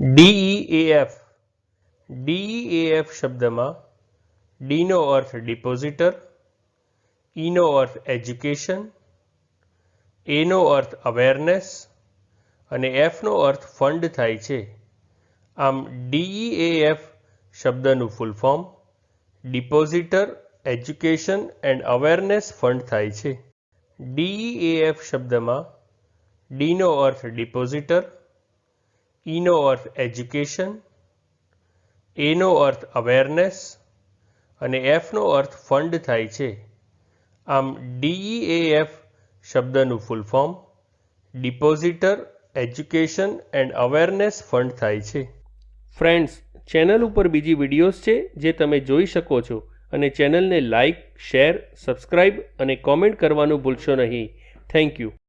ડીઈએએફ ડીઈએએફ શબ્દમાં ડીનો અર્થ ડિપોઝિટર ઈનો અર્થ એજ્યુકેશન એનો અર્થ અવેરનેસ અને એફનો અર્થ ફંડ થાય છે. આમ ડીઈએએફ શબ્દનું full form depositor education and awareness fund થાય છે. ડીઈએએફ શબ્દમાં ડીનો અર્થ ડિપોઝિટર ઈનો અર્થ એજ્યુકેશન, એનો અર્થ અવેરનેસ અને એફનો અર્થ ફંડ થાય છે. આમ ડીઈએએફ શબ્દનું full form, depositor, education and awareness fund થાય છે. ફ્રેન્ડ્સ, ચેનલ ઉપર બીજી વિડીયોઝ છે જે તમે જોઈ શકો છો અને ચેનલને લાઇક શેર, સબસ્ક્રાઇબ અને કોમેન્ટ કરવાનું ભૂલશો નહીં. Thank you.